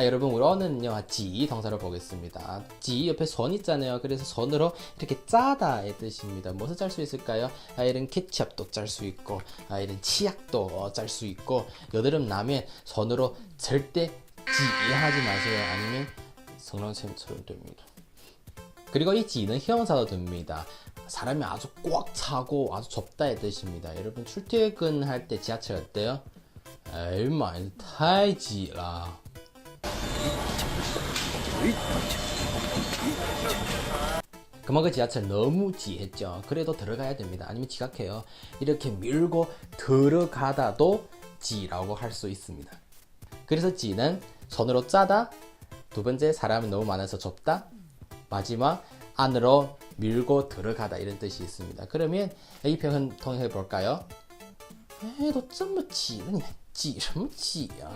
아, 여러분 우러는요 아, 지 동사를 보겠습니다. 지 옆에 선 있잖아요. 그래서 선으로 이렇게 짜다의 뜻입니다. 무엇을 짤 수 있을까요? 아, 이런 케첩도 짤 수 있고 아, 이런 치약도 짤 수 있고 여드름 나면 선으로 절대 지하지 마세요. 아니면 성난샘처럼 됩니다. 그리고 이 지는 형사도 됩니다. 사람이 아주 꽉 차고 아주 좁다의 뜻입니다. 여러분 출퇴근할 때 지하철 어때요? 에이 많이 타이지라. 그만큼 그 지하철 너무 지했죠. 그래도 들어가야 됩니다. 아니면 지각해요. 이렇게 밀고 들어가다도 지라고 할 수 있습니다. 그래서 지는 손으로 짜다, 두 번째 사람이 너무 많아서 좁다, 마지막 안으로 밀고 들어가다 이런 뜻이 있습니다. 그러면 이 표현 통해 볼까요? 에이, 좀 뭐 지는 지는 지야.